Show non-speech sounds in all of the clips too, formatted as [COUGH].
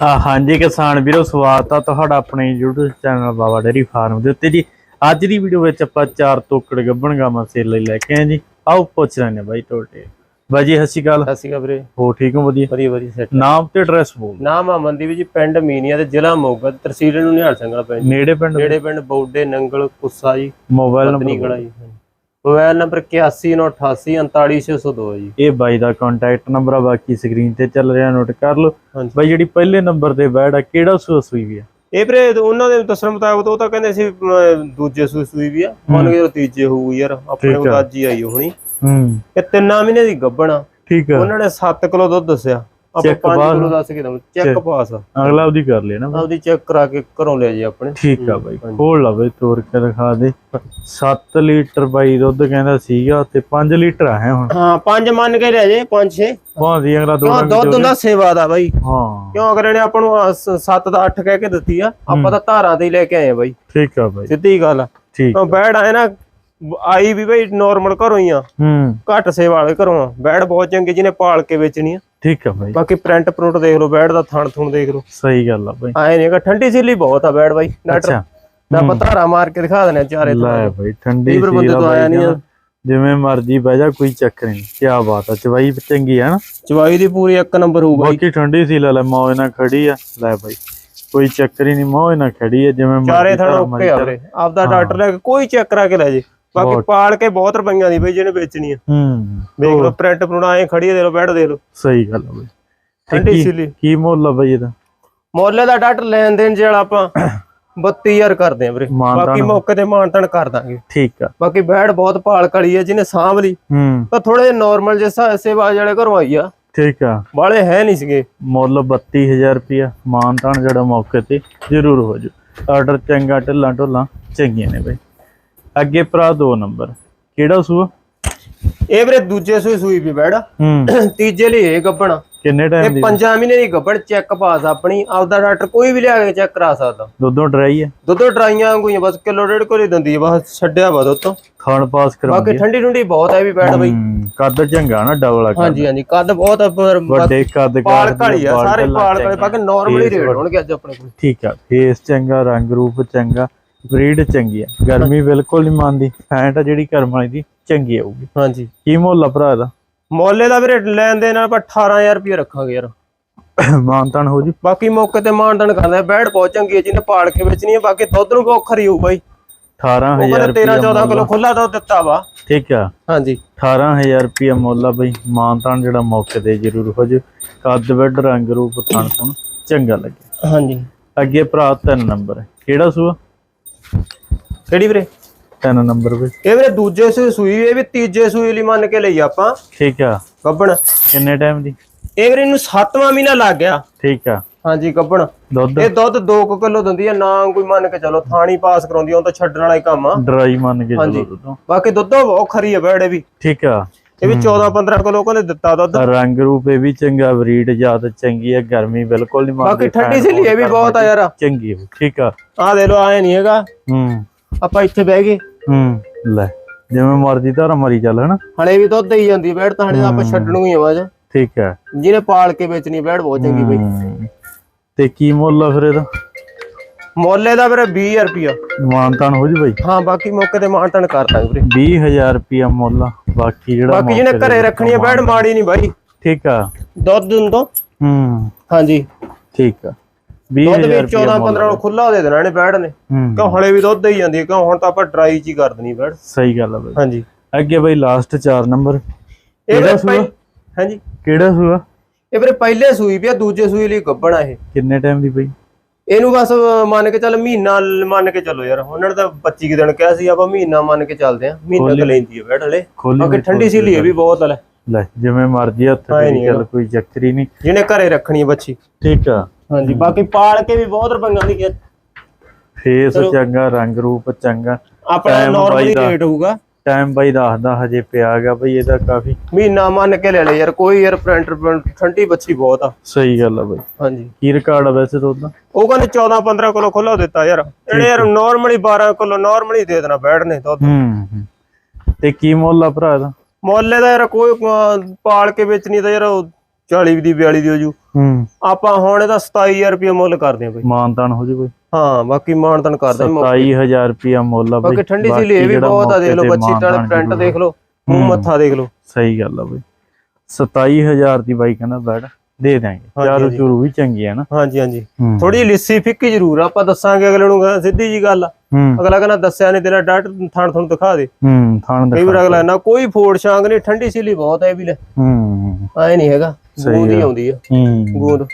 ਹਾਂਜੀ ਕਿਸਾਨ ਵੀਰੋ ਸਵਾਗਤ ਆ ਤੁਹਾਡਾ ਆਪਣੇ YouTube channel Baba dairy farm ਦੇ ਉੱਤੇ ਜੀ। ਅੱਜ ਦੀ ਵੀਡੀਓ ਵਿੱਚ ਆਪਾਂ ਚਾਰ ਤੋਕੜ ਗੱਬਣ ਗਾਵਾਂ ਸੇਲ ਲਈ ਲੈ ਕੇ ਆਏ ਜੀ। ਆਓ ਪੁੱਛ ਰਹੇ ਨੇ ਬਾਈ ਤੁਹਾਡੇ। ਬਾਈ ਜੀ ਸਤਿ ਸ਼੍ਰੀ ਅਕਾਲ। ਸਤਿ ਸ਼੍ਰੀ ਅਕਾਲ ਵੀਰੇ। ਹੋ ਠੀਕ ਹੋ ਵਧੀਆ? ਵਧੀਆ ਵਧੀਆ ਸੈਟ ਨਾਮ ਤੇ ਐਡਰੈਸ ਬੋਲ ਨਾਮ ਅਮਨਦੀਪ ਜੀ ਪਿੰਡ ਮੀਨੀਆ ਤੇ ਜ਼ਿਲ੍ਹਾ ਮੋਗਾ ਤਹਿਸੀਲ ਨੂੰ ਨਿਹਾਲ ਸਿੰਘਲਾ ਪਿੰਡ ਨੇੜੇ ਪਿੰਡ ਜਿਹੜੇ ਪਿੰਡ ਬੌਡੇ ਨੰਗਲ ਕੁੱਸਾ ਜੀ ਮੋਬਾਈਲ ਨੰਬਰ ਜੀ। ਮੋਬਾਈਲ ਨੰਬਰ 8198839202 ਜੀ। ਇਹ ਬਾਈ ਦਾ ਕੰਟੈਕਟ ਨੰਬਰ ਆ ਬਾਕੀ ਸਕਰੀਨ ਤੇ ਚੱਲ ਰਿਹਾ ਨੋਟ ਕਰ ਲਓ। ਬਾਈ ਜਿਹੜੀ ਪਹਿਲੇ ਨੰਬਰ ਤੇ ਬੈਡ ਆ ਕਿਹੜਾ ਸੂਆ ਸੂਈ ਵੀ ਆ? ਇਹ ਵੀਰੇ ਉਹਨਾਂ ਦੇ ਦੱਸਣ ਮੁਤਾਬਕ ਉਹ ਤਾਂ ਕਹਿੰਦੇ ਸੀ ਦੂਜੇ ਸੂਈ ਸੂਈ ਵੀ ਆ। ਮੰਨ ਕੇ ਤੀਜੇ ਹੋਊ ਯਾਰ ਆਪਣੇ ਕੋਲ। ਅੱਜ ਹੀ ਆਈ ਹੋਣੀ। ਹੂੰ। ਇਹ ਤਿੰਨਾਂ ਮਹੀਨੇ ਦੀ ਗੱਭਣਾ ਠੀਕ ਆ। ਉਹਨਾਂ ਨੇ 7 ਕਿਲੋ ਦੁੱਧ ਦੱਸਿਆ। ਆਪਾਂ 5 ਪਾਸ। ਕਿਲੋ ਦੱਸ ਕੇ ਦਵਾਂ ਚੈੱਕ ਪਾਸ। ਅਗਲਾ ਉਹਦੀ ਕਰ ਲਿਆ ਨਾ ਆਪਦੀ ਚੈੱਕ ਕਰਾ ਕੇ ਘਰੋਂ ਲੈ ਜੀ ਆਪਣੇ। ਠੀਕ ਆ ਬਾਈ। ਖੋਲ ਲਾ ਬਾਈ ਤੋੜ ਕੇ ਦਿਖਾ ਦੇ। 7 ਲੀਟਰ ਬਾਈ ਦੁੱਧ ਕਹਿੰਦਾ ਸੀਗਾ ਤੇ 5 ਲੀਟਰ ਆ ਹੈ ਹੁਣ। ਹਾਂ ਪੰਜ ਮੰਨ ਕੇ ਲੈ ਜੇ ਪੰਜ ਛੇ। ਭਾਂਦੀ ਅਗਲਾ ਦੋ ਦੁੱਧ ਹੁੰਦਾ ਸੇਵਾ ਦਾ ਬਾਈ। ਹਾਂ। ਕਿਉਂ ਅਗਲੇ ਨੇ ਆਪਾਂ ਨੂੰ 7 ਦਾ 8 ਕਹਿ ਕੇ ਦਿੱਤੀ ਆ। ਆਪਾਂ ਤਾਂ ਧਾਰਾਂ ਤੇ ਹੀ ਲੈ ਕੇ ਆਏ ਆ ਬਾਈ। ਠੀਕ ਆ ਬਾਈ। ਸਿੱਧੀ ਗੱਲ ਆ। ਠੀਕ ਬੈੜ ਆਏ ਨਾ ਆਈ ਵੀ ਬਾਈ ਨਾਰਮਲ ਘਰੋਂ ਹੀ ਆ। ਹੂੰ। ਘੱਟ ਸੇਵਾ ਵਾਲੇ ਘਰੋਂ ਆ। ਬੈੜ ਬਹੁਤ ਚੰਗੀ ਜਿਹਨੇ ਪਾਲ ਕੇ ਵੇਚਣੀ ਆ। ਠੀਕ ਆ ਬਾਈ। ਬਾਕੀ ਪ੍ਰਿੰਟ ਪ੍ਰਿੰਟ ਦੇਖ ਲਓ ਬੈੜ ਦਾ ਥਣ ਥੁਣ ਦੇਖ ਲਓ। ਸਹੀ ਗੱਲ ਆ ਬਾਈ। ਆਏ ਨਹੀਂਗਾ ਠੰਡੀ ਸੀਲੀ ਬਹੁਤ ਆ ਬੈੜ ਬਾਈ। ਡਾਕਟਰ ਆਪਾਂ ਧਾਰਾਂ ਮਾਰ ਕੇ ਦਿਖਾ ਦਿੰਦੇ ਆ ਚਾਰੇ ਤੋਂ। ਲੈ ਬਾਈ ਠੰਡੀ ਬੰਦੇ ਸੀਲ ਆ ਤੋਂ ਆਇਆ ਨਹੀਂ ਜਿਵੇਂ ਮਰਜ਼ੀ ਬਹਿ ਜਾ ਕੋਈ ਚੱਕਰ ਨਹੀਂ ਕੀ ਬਾਤ ਆ ਚਵਾਈ ਚੰਗੀ ਆ ਨਾ। ਚਵਾਈ ਦੀ ਪੂਰੀ ਇੱਕ ਨੰਬਰ ਹੋਊ ਬਾਈ। ਬਾਕੀ ਠੰਡੀ ਸੀ ਲੈ ਲੈ ਮੌਜ ਨਾਲ ਖੜੀ ਆ। ਲੈ ਬਾਈ ਕੋਈ ਚੱਕਰ ਹੀ ਨਹੀਂ ਮੌਜ ਨਾਲ ਖੜੀ ਆ ਜਿਵੇਂ ਚਾਰੇ ਥਣ ਓਕੇ ਆ ਆਪਦਾ ਡਾਕਟਰ ਲੈ ਕੇ ਕੋਈ ਚੈੱਕ ਕਰਾ ਕੇ ਲੈ ਜੇ। ਬਾਕੀ। ਪਾਲ ਕੇ ਬਹੁਤ ਰੁਪਈਆਂ ਦੀ ਬਈ ਜਿਹਨੇ ਵੇਚਣੀ ਆ। ਹੂੰ। ਦੇਖ ਲਓ ਪ੍ਰਿੰਟ ਪਰੁਣਾ ਐ ਖੜੀ ਆ ਦੇ ਲਓ ਬੈਠ ਦੇ ਲਓ। ਸਹੀ ਗੱਲ ਆ ਬਾਈ। ਠੰਡੀ ਕੀ- ਸੀਲੀ। ਕੀ ਮੁੱਲ ਆ ਬਾਈ ਇਹਦਾ? ਮੁੱਲ ਦਾ ਡਾਕਟਰ ਲੈਣ ਦੇਣ ਜਿਹੜਾ ਆਪਾਂ [COUGHS] 32000 ਕਰਦੇ ਆ ਵੀਰੇ। ਬਾਕੀ ਮੌਕੇ ਤੇ ਮਾਨਤਨ ਕਰ ਦਾਂਗੇ। ਠੀਕ ਆ। ਬਾਕੀ ਬੈੜ ਬਹੁਤ ਭਾਲ ਕਲੀ ਹੈ ਜਿਹਨੇ ਸਾਂਭ ਲਈ। ਹੂੰ। ਤਾਂ ਥੋੜੇ ਨਾਰਮਲ ਜਿਹਾ ਸੇਵਾ ਜਿਹੜੇ ਘਰੋਂ ਆਈ ਆ। ਠੀਕ ਆ। ਵਾਲੇ ਹੈ ਨਹੀਂ ਸੀਗੇ। ਮੁੱਲ 32000 ਰੁਪਿਆ ਮਾਨਤਾਨ ਜਿਹੜਾ ਮੌਕੇ ਤੇ ਜ਼ਰੂਰ ਹੋ ਜੂ ਆਰਡਰ ਚੰਗਾ ਢਿੱਲਾਂ ਢੋਲਾਂ ਚੰਗੀਆਂ ਨੇ ਬਾਈ। ਅੱਗੇ ਭਰਾ ਦੋ ਨੰਬਰ। ਕਿਹੜਾ ਸੂਆ? ਇਹ ਵੀਰੇ ਦੂਜੇ ਸੂਈ ਸੂਈ ਵੀ ਬੈੜ ਹੂੰ। ਤੀਜੇ ਲਈ ਇਹ ਗੱਬਣ। ਕਿੰਨੇ ਟਾਈਮ ਇਹ ਦੀ? ਪੰਜਾਂ ਮਹੀਨੇ ਦੀ ਗੱਬਣ ਚੈੱਕ ਪਾਸ ਆਪਣੀ। ਆਪਦਾ ਡਾਕਟਰ ਕੋਈ ਵੀ ਲਿਆ ਕੇ ਚੈੱਕ ਕਰਾ ਸਕਦਾ। ਦੁੱਧੋਂ ਡਰਾਈ ਹੈ ਦੁੱਧ ਡਰਾਈਆਂ ਵਾਂਗੂ ਬਸ ਕਿਲੋ ਡੇਢ ਕੋਲ ਦਿੰਦੀ ਬਸ ਛੱਡਿਆ ਵਾ ਦੁੱਧ ਤੋਂ। ਖਾਣ ਪਾਸ ਕਰਾਉਂਦੀ ਬਾਕੀ ਠੰਡੀ ਠੰਡੀ ਬਹੁਤ ਹੈ ਵੀ ਬੈੜ ਬਈ। ਕੱਦ ਚੰਗਾ ਨਾ ਡਬਲ ਆ। ਹਾਂਜੀ ਹਾਂਜੀ ਕੱਦ ਬਹੁਤ ਵੱਡੇ ਕੱਦ ਪਾਲ ਕੱਦ ਘਾਲੀ ਆ ਸਾਰੇ ਪਾਲ ਚੰਗੀਆਂ। ਬਾਕੀ ਨਾਰਮਲੀ ਰੇਟ ਹੋਣਗੇ ਅੱਜ ਆਪਣੇ ਕੋਲ। ਠੀਕ ਆ ਫੇਸ ਚੰਗਾ ਰੰਗ ਰੂਪ ਚੰਗਾ। ਬਰੀਡ ਚੰਗੀ ਆ। ਗਰਮੀ ਬਿਲਕੁਲ ਨਹੀਂ ਮੰਨਦੀ। ਫੈਂਟ ਆ ਜਿਹੜੀ ਕਰਮ ਵਾਲੀ ਦੀ ਚੰਗੀ ਆਊਗੀ। ਹਾਂਜੀ। ਕੀ ਮੁੱਲ ਆ ਭਰਾ ਦਾ ਮੌਲੇ ਦਾ ਵੀਰੇ ਲੈਣ ਦੇ ਨਾਲ ਆਪਾਂ 18000 ਰੁਪਏ ਰੱਖਾਂਗੇ ਯਾਰ। ਮਾਨਤਾਨ ਹੋ ਜੂ। ਬਾਕੀ ਮੌਕੇ ਤੇ ਮਾਨਦਨ ਕਰਦੇ। ਬੈੜ ਬਹੁਤ ਚੰਗੀ ਹੈ ਜਿਹਨੇ ਪਾਲ ਕੇ ਵੇਚਣੀ ਹੈ ਬਾਕੀ ਦੁੱਧ ਨੂੰ ਬਹੁਤ ਖਰੀ ਹੋਊ ਬਾਈ। ਉਹ 18000 ਕਹਿੰਦੇ 13 14 ਕਿਲੋ ਖੁੱਲਾ ਦੁੱਧ ਦਿੱਤਾ ਵਾ। ਠੀਕ ਆ। ਹਾਂਜੀ। 18000 ਰੁਪਿਆ ਮੁੱਲ ਆ ਬਈ। ਮਾਨਤਾਨ ਜਿਹੜਾ ਮੌਕੇ ਤੇ ਜ਼ਰੂਰ ਹੋ ਜੂ। ਕੱਦ ਵੱਡ ਰੰਗ ਰੂਪ ਥਣ ਥਣ ਚੰਗਾ ਲੱਗੇ। ਹਾਂਜੀ। ਅੱਗੇ ਭਰਾ ਤਿੰਨ ਨੰਬਰ ਕਿਹੜਾ ਸੂਆ? ਕਿਹੜੀ ਵੀਰੇ? ਤਿੰਨ ਨੰਬਰ ਬਈ ਇਹ ਵੀਰੇ ਦੂਜੇ ਸੂਈ ਸੂਈ ਇਹ ਵੀ ਤੀਜੇ ਸੂਈ ਲਈ ਮੰਨ ਕੇ ਲਈ ਆਪਾਂ। ਠੀਕ ਆ। ਗੱਬਣ। ਕਿੰਨੇ ਟਾਈਮ ਦੀ? ਇਹ ਵੀਰੇ ਇਹਨੂੰ 7ਵਾਂ ਮਹੀਨਾ ਲੱਗ ਗਿਆ। ਠੀਕ ਆ। ਹਾਂਜੀ ਗੱਬਣ। ਦੁੱਧ? ਇਹ ਦੁੱਧ 2 ਕਿਲੋ ਦਿੰਦੀ ਹੈ ਨਾ ਕੋਈ ਮੰਨ ਕੇ ਚਲੋ ਥਾਣੀ ਪਾਸ ਕਰਾਉਂਦੀ ਆ, ਉਹ ਤਾਂ ਛੱਡਣ ਵਾਲਾ ਹੀ ਕੰਮ ਆ। ਡਰਾਈ ਮੰਨ ਕੇ। ਚਲੋ ਦੁੱਧੋਂ। ਬਾਕੀ ਦੁੱਧ ਬਹੁਤ ਖਰੀ ਹੈ ਬੈੜੇ ਵੀ। ਠੀਕ ਆ। ਇਹ ਵੀ 14 15 ਕਿਲੋ ਕਹਿੰਦੇ ਦਿੱਤਾ ਦੁੱਧ। ਰੰਗ ਰੂਪ ਇਹ ਵੀ ਚੰਗਾ ਬਰੀਡ ਜ਼ਿਆਦਾ ਚੰਗੀ ਹੈ ਗਰਮੀ ਬਿਲਕੁਲ ਨਹੀਂ ਮੰਨਦੀ ਬਾਕੀ ਠੰਡੀ ਸੀ ਲਈ ਇਹ ਵੀ ਬਹੁਤ ਆ ਯਾਰ। ਚੰਗੀ ਠੀਕ ਆ। ਆਹ ਦੇ ਲੋ ਆਏ ਨਹੀਂ ਹੈਗਾ। ਹੂੰ। ਆਪਾਂ ਇੱਥੇ ਬਹਿ ਗਏ। ਹੂੰ ਲੈ ਜਿਵੇਂ ਮਰਜ਼ੀ ਧਾਰਾ ਮਰੀ ਚੱਲ ਹਨਾ? ਹਲੇ ਵੀ ਦੁੱਧ ਦੇਈ ਜਾਂਦੀ ਬੈੜ ਤਾਂ ਹਲੇ ਆਪਾਂ ਛੱਡਣੂ ਹੀ ਆਵਾਜ਼ ਠੀਕ ਹੈ। ਜਿਹਨੇ ਪਾਲ ਕੇ ਵੇਚਣੀ ਬੈੜ ਬਹੁਤ ਚੰਗੀ ਬਈ। ਤੇ ਕੀ ਮੁੱਲ ਆ ਫਿਰ ਇਹਦਾ? ਮੁੱਲੇ ਦਾ ਵੀਰੇ 20000 ਰੁਪਿਆ ਮਾਨਤਾਨ ਹੋ ਜੂ ਬਈ? ਹਾਂ ਬਾਕੀ ਮੌਕੇ ਤੇ ਮਾਨਤਨ ਕਰ ਦਾਂਗੇ ਵੀਰੇ 20000 ਰੁਪਿਆ ਮੁੱਲ ਬਾਕੀ ਜਿਹੜਾ ਬਾਕੀ ਜਿਹਨੇ ਘਰੇ ਰੱਖਣੀ ਹੈ ਬੈੜ ਮਾੜੀ ਨਹੀਂ ਬਾਈ। ਠੀਕ ਆ। ਦੁੱਧ ਤੋਂ ਹੂੰ। ਹਾਂਜੀ। ਠੀਕ ਆ। ਦੁੱਧ 20000 ਵੀ ਰੁਪਿਆ 14 15 ਨੂੰ ਖੁੱਲਾ ਦੇ ਦੇਣਾ ਇਹਨੇ ਬੈੜ ਨੇ। ਕਿਉਂ ਹਲੇ ਵੀ ਦੁੱਧ ਦੇਈ ਜਾਂਦੀ ਹੈ ਕਿਉਂ ਹੁਣ ਤਾਂ ਆਪਾਂ ਡਰਾਈ ਚ ਹੀ ਕਰ ਦੇਣੀ ਬੈੜ ਸਹੀ ਗੱਲ ਆ ਬਈ। ਹਾਂਜੀ। ਅੱਗੇ ਬਈ ਲਾਸਟ 4 ਨੰਬਰ ਇਹ ਵੀਰੇ ਪਹਿ- ਹਾਂਜੀ। ਕਿਹੜਾ ਸੂਆ? ਇਹ ਵੀਰੇ ਪਹਿਲੇ ਸੂਈ ਪਿਆ ਦੂਜੇ ਸੂਈ ਲਈ ਗੱਬਣਾ ਇਹ। ਕਿੰਨੇ ਟਾਈਮ ਦੀ ਬਈ? ਇਹਨੂੰ ਬਸ ਮੰਨ ਕੇ ਚੱਲ ਮਹੀਨਾ ਮੰਨ ਕੇ ਚੱਲੋ ਯਾਰ। ਉਹਨਾਂ ਨੇ ਤਾਂ 25 ਕੁ ਦਿਨ ਕਿਹਾ ਸੀ ਆਪਾਂ ਮਹੀਨਾ ਮੰਨ ਕੇ ਚੱਲਦੇ ਆ ਮਹੀਨਾ ਕੁ ਲੈਂਦੀ ਹੈ ਬੈਠ ਹਲੇ। ਬਾਕੀ ਠੰਡੀ ਸੀ ਲਈ ਵੀ ਬਹੁਤ ਲੈ। ਲੈ ਜਿਵੇਂ ਮਰਜ਼ੀ ਹੱਥ ਹਾਂ, ਤੇ ਨਹੀਂ ਗੱਲ ਕੋਈ ਚੱਕਰ ਨਹੀਂ ਜਿਹਨੇ ਘਰੇ ਰੱਖਣੀ ਹੈ ਬੱਚੀ। ਠੀਕ ਆ। ਹਾਂਜੀ ਬਾਕੀ ਪਾਲ ਕੇ ਵੀ ਬਹੁਤ ਰੁਪਈਆਂ ਦੀ ਹੈ। ਫੇਸ ਚੰਗਾ ਰੰਗ ਰੂਪ ਚੰਗਾ। ਆਪਣਾ Time ਨਾਰਮਲੀ ਬਾਈ ਦਾ। ਰੇਟ ਹੋਊਗਾ। ਟਾਈਮ ਬਾਈ ਦੱਸਦਾ ਹਜੇ ਪਿਆਗਾ ਬਈ ਇਹਦਾ ਕਾਫੀ ਮਹੀਨਾ ਮੰਨ ਕੇ ਲੈ ਲੈ ਯਾਰ ਕੋਈ ਯਾਰ ਪ੍ਰਿੰਟਰ ਠੰਡੀ ਬੱਚੀ ਬਹੁਤ ਆ। ਸਹੀ ਗੱਲ ਆ ਬਈ। ਹਾਂਜੀ। ਕੀ ਰਿਕਾਰਡ ਆ ਵੈਸੇ ਤਾਂ ਉਹਦਾ ਉਹ ਕਹਿੰਦੇ 14 15 ਕਿਲੋ ਖੁੱਲਾ ਦਿੱਤਾ ਯਾਰ। ਇਹਨੇ ਯਾਰ ਨਾਰਮਲੀ 12 ਕਿਲੋ ਨਾਰਮਲੀ ਦੇ ਦੇਣਾ ਬੈਠਨੇ ਦੁੱਧ। ਹੂੰ ਹੂੰ। ਤੇ ਕੀ ਮੁੱਲ ਆ ਭਰਾ ਦਾ ਮੁੱਲੇ ਦਾ ਯਾਰ ਕੋਈ ਅਹ, ਪਾਲ ਕੇ ਵੇਚਣੀ ਤਾਂ ਯਾਰ ਉਹ 40 ਦੀ 42 ਦੀ ਹੋ ਜੂ। ਹੂੰ। ਆਪਾਂ ਹੁਣ ਇਹਦਾ 27000 ਰੁਪਏ ਮੁੱਲ ਕਰਦੇ ਆ ਬਈ। ਮਾਨਤਾਨ ਹੋ ਜੇ ਕੋਈ ਹਾਂ ਬਾਕੀ ਮਾਨਤਨ ਕਰਦੇ ਆ 27000 ਰੁਪਿਆ ਮੁੱਲ ਆ ਬਈ। ਬਾਕੀ ਠੰਡੀ ਸੀ ਇਹ ਵੀ ਜਿਹੜਾ ਬਹੁਤ ਆ ਦੇਖ ਲਓ ਮੌਕੇ ਤੇ ਬੱਚੀ ਟਾਲੇ ਮਾਨਤਾਨ ਪ੍ਰਿੰਟ ਜ਼ਰੂਰ। ਦੇਖ ਲਓ ਮੂੰਹ ਮੱਥਾ ਦੇਖ ਲਓ। ਸਹੀ ਗੱਲ ਆ ਬਈ। 27000 ਦੀ ਬਾਈ ਕਹਿੰਦਾ ਬੈਡ ਦੇ ਦਾਂਗੇ ਚਾਰੂ। ਚੂਰੂ ਵੀ ਚੰਗੀ ਆ ਨਾ। ਹਾਂਜੀ ਹਾਂਜੀ। ਹੂੰ। ਥੋੜੀ ਲਿੱਸੀ ਫਿੱਕੀ ਜ਼ਰੂਰ ਆਪਾਂ ਦੱਸਾਂਗੇ ਅਗਲੇ ਨੂੰ ਸਿੱਧੀ ਜੀ ਗੱਲ ਹੂੰ। ਅਗਲਾ ਕਹਿੰਦਾ ਦੱਸਿਆ ਨਹੀਂ ਤੇਰਾ ਡਾਟ ਥਾਣ ਤੁਹਾਨੂੰ ਦਿਖਾ ਦੇ। ਹੂੰ ਥਾਣ ਕਈ ਵਾਰ ਦਿਖਾ ਅਗਲਾ ਨਾ ਕੋਈ ਫੋੜ ਸ਼ਾਂਗ ਨਹੀਂ ਠੰਡੀ ਸੀਲੀ ਬਹੁਤ ਹੈ ਵੀ ਲੈ। ਹੂੰ ਐ ਨਹੀਂ ਹੈਗਾ ਗੂੰਦ ਹੀ। ਆਉਂਦੀ ਆ। ਹੂੰ ਗੂੰਦ।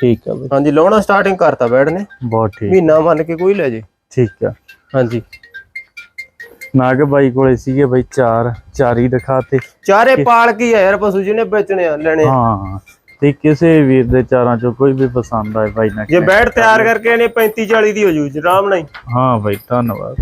ਠੀਕ ਆ ਬਈ। ਹਾਂਜੀ ਲਾਉਣਾ ਸਟਾਰਟਿੰਗ ਕਰਤਾ ਬੈਡ ਨੇ। ਬਹੁਤ ਠੀਕ। ਮਹੀਨਾ ਮੰਨ ਕੇ ਕੋਈ ਲੈ ਜੇ। ਠੀਕ ਆ। ਹਾਂਜੀ। ਨਾਗ ਬਾਈ ਕੋਲੇ ਸੀਗੇ ਬਈ ਚਾਰ ਚਾਰ ਹੀ ਦਿਖਾਤੇ। ਚਾਰੇ ਪਾਲ ਕੀ ਆ ਯਾਰ ਪਸ਼ੂ ਜਿਹਨੇ ਵੇਚਣੇ ਆ ਲੈਣੇ। ਹਾਂ। ਤੇ ਕਿਸੇ ਵੀਰ ਦੇ ਚਾਰਾਂ ਚੋਂ ਕੋਈ ਵੀ ਪਸੰਦ ਆਏ ਬਾਈ ਨਾ ਜੇ ਬੈਡ ਤਿਆਰ ਕਰਕੇ ਇਹਨੇ 35 40 ਦੀ ਹੋ ਜੂ ਆਰਾਮ ਨਾਲ ਹੀ ਹਾਂ ਬਾਈ ਧੰਨਵਾਦ।